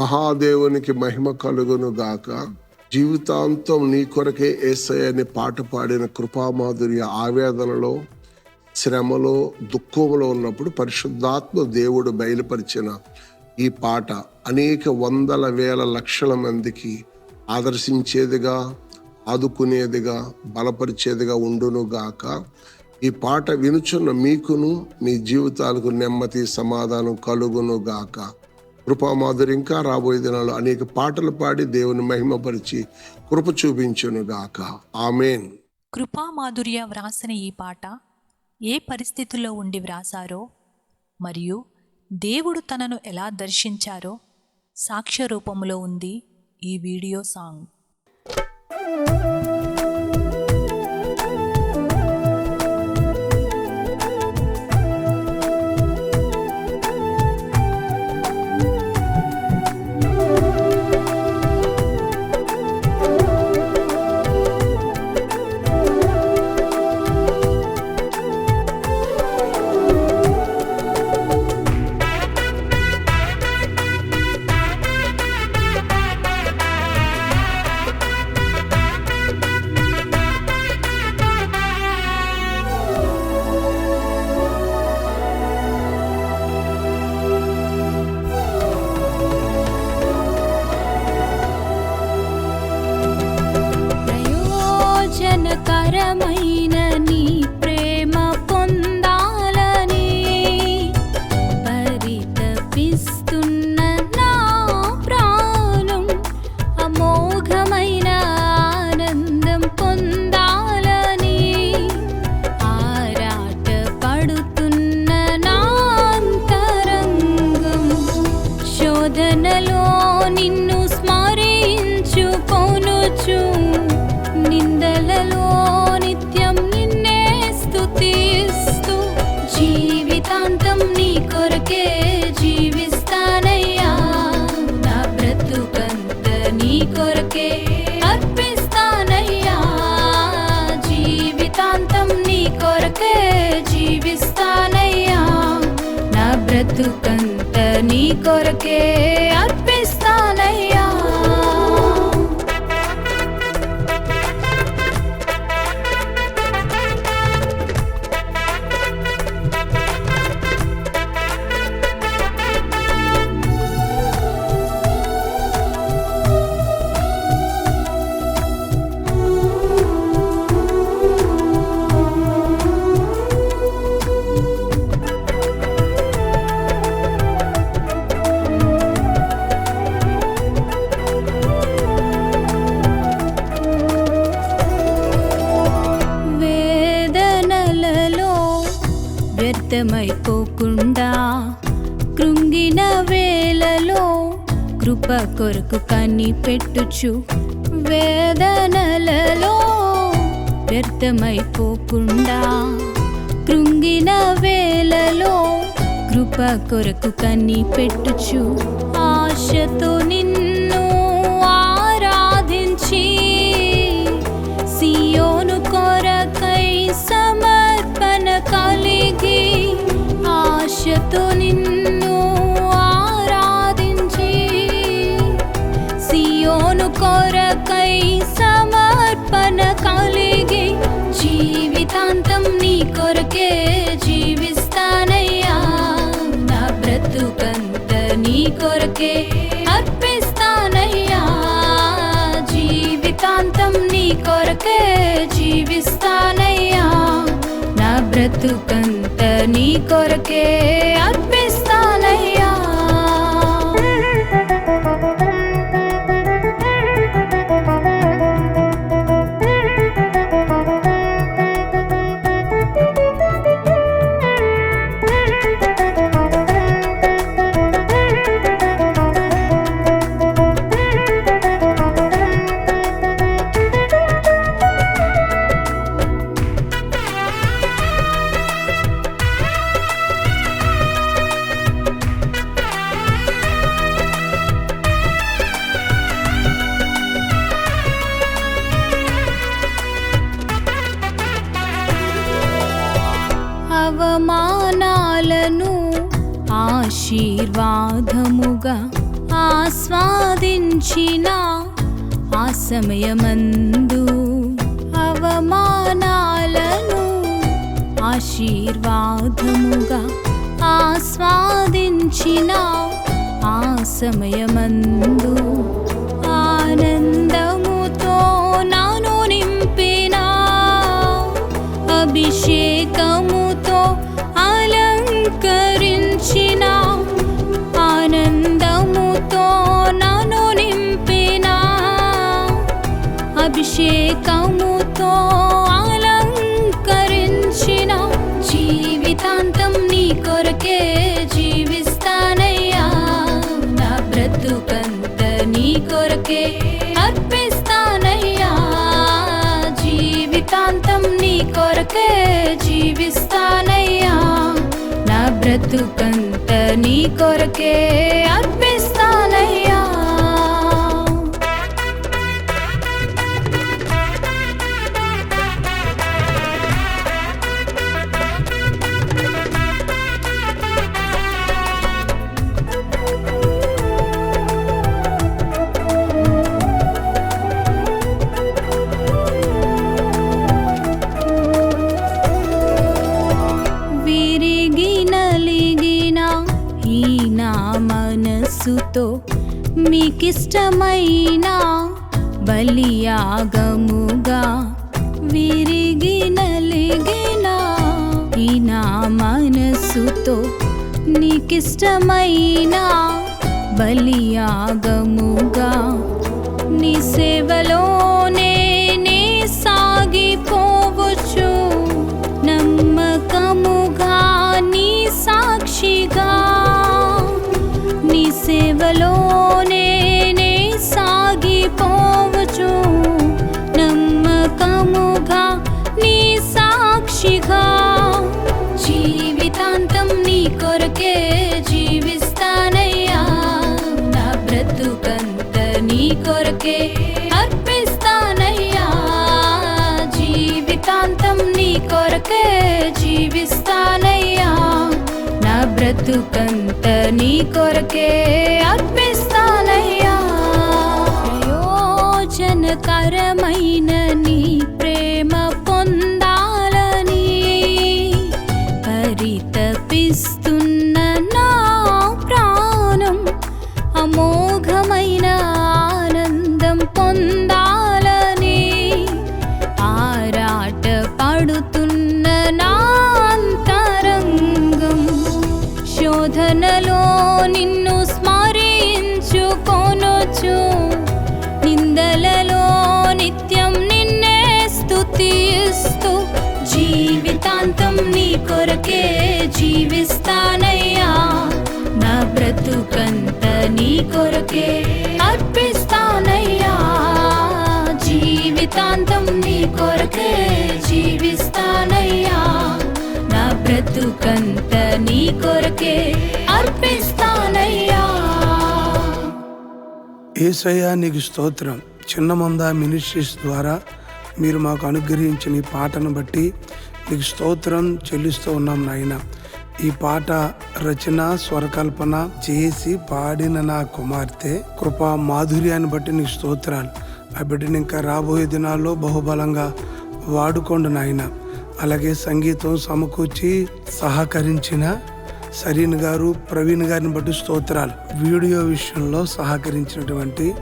మహాదేవునికి మహిమ కలుగును గాక. జీవితాంతం నీ కొరకే ఏసై పాట పాడిన కృపామాధుర్య ఆవేదనలో శ్రమలో దుఃఖంలో ఉన్నప్పుడు పరిశుద్ధాత్మ దేవుడు బయలుపరిచిన ఈ పాట అనేక వందల వేల లక్షల మందికి ఆదర్శించేదిగా ఆదుకునేదిగా బలపరిచేదిగా ఉండును గాక. ఈ పాట వినుచున్న మీకును మీ జీవితాలకు నెమ్మది సమాధానం కలుగును గాక. కృపామాధురి ఇంకా రాబోయే దినాలు అనేక పాటలు పాడి దేవుని మహిమపరిచి కృప చూపించును గాక ఆమెన్. కృపామాధుర్య వ్రాసిన ఈ పాట ఏ పరిస్థితుల్లో ఉండి వ్రాసారో మరియు దేవుడు తనను ఎలా దర్శించారో సాక్ష్య రూపంలో ఉంది ఈ వీడియో సాంగ్. స్తుతిస్తూ జీవితాంతం నీ కొరకే జీవిస్తానయ్యా. నా బ్రతుకంత నీ కొరకే అర్పిస్తానయ్యా. జీవితాంతం నీ కొరకే జీవిస్తానయ్యా. నా బ్రతుకంత నీ కొరకే అర్పిస్తానయ్యా. వ్యర్థమైపోకుండా కృంగిన వేలలో కృప కొరకు కనిపెట్టుచు వేదనలలో వ్యర్థమైపోకుండా కృంగిన వేలలో కృప కొరకు కనిపెట్టుచు ఆశతో నిన్న నిన్ను ఆరాధించి సియోను కొరకై సమర్పణ కలిగి జీవితాంతం నీ కొరకే జీవిస్తానయ్యా. నా బ్రతుకంత నీ కొరకే అర్పిస్తానయ్యా. జీవితాంతం నీ కొరకే జీవిస్తానయ్యా. నా బ్రతుకంత నీ కొరకే అర్పి ఆశీర్వాదముగా ఆస్వాదించిన ఆ సమయమందు అవమానాలను ఆశీర్వాదముగా ఆస్వాదించిన ఆ సమయమందు అభిషేకముతో అలంకరించిన జీవితాంతం నీ కొరకే జీవిస్తానయ్యా. నా బ్రతుకంత నీ కొరకే అర్పిస్తానయ్యా. జీవితాంతం నీ కొరకే జీవిస్తానయ్యా. నా బ్రతుకంత నీ కొరకే అర్పి మీకిష్టమైన బలియాగముగా విరిగి నలిగిన ఈ నా మనసుతో నీకిష్టమైన బలియాగముగా నీ సేవలో కొరకే అర్పిస్తానయ్యా. జీవితాంతం నీ కొరకే జీవిస్తానయ్యా. నా బ్రతుకంత నీ కొరకే అర్పిస్తానయ్యా. ప్రయోజనకరమైన నీ ప్రేమ పొందాలని పరితపిస్తున్న నా ప్రాణం. అమో నీ కొరకే జీవిస్తానయ్యా. నా బ్రతుకంత నీ కొరకే అర్పిస్తానయ్యా. జీవితాంతం నీ కొరకే జీవిస్తానయ్యా. నా బ్రతుకంత నీ కొరకే అర్పిస్తానయ్యా. ఏసయ్యా నీకు స్తోత్రం. చిన్నమంద మినిస్ట్రీస్ ద్వారా మీరు మాకు అనుగ్రహించిన ఈ పాటను బట్టి నీకు స్తోత్రం చెల్లిస్తూ ఉన్నాం నాయన. ఈ పాట రచన స్వరకల్పన చేసి పాడిన నా కుమార్తె కృపా మాధుర్యాన్ని బట్టి నీకు స్తోత్రాలు. ఆ బిడ్డని ఇంకా రాబోయే దినాల్లో బహుబలంగా వాడుకోండి నాయన. అలాగే సంగీతం సమకూర్చి సహకరించిన సరీన్ గారు ప్రవీణ్ గారిని బట్టి స్తోత్రాలు. వీడియో విషయంలో సహకరించినటువంటి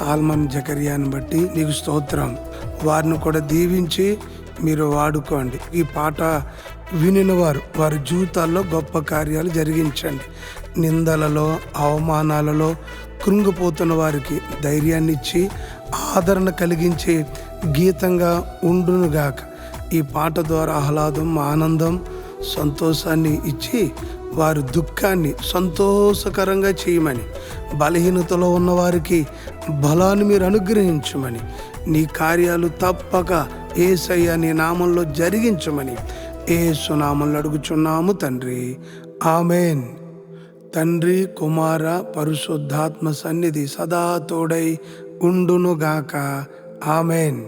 సాల్మన్ జకరియాని బట్టి నీకు స్తోత్రం. వారిని కూడా దీవించి మీరు వాడుకోండి. ఈ పాట వినిన వారు వారి జీవితాల్లో గొప్ప కార్యాలు జరిగించండి. నిందలలో అవమానాలలో కృంగిపోతున్న వారికి ధైర్యాన్ని ఇచ్చి ఆదరణ కలిగించే గీతంగా ఉండునుగాక. ఈ పాట ద్వారా ఆహ్లాదం ఆనందం సంతోషాన్ని ఇచ్చి వారి దుఃఖాన్ని సంతోషకరంగా చేయమని బలహీనతలో ఉన్నవారికి బలాన్ని మీరు అనుగ్రహించమని నీ కార్యాలు తప్పక ఏసయ్య నీ నామంలో జరిగించమని ఏసునామంలో అడుగుచున్నాము తండ్రి. ఆమెన్. తండ్రి కుమార పరిశుద్ధాత్మ సన్నిధి సదా తోడై ఉండునుగాక. ఆమెన్.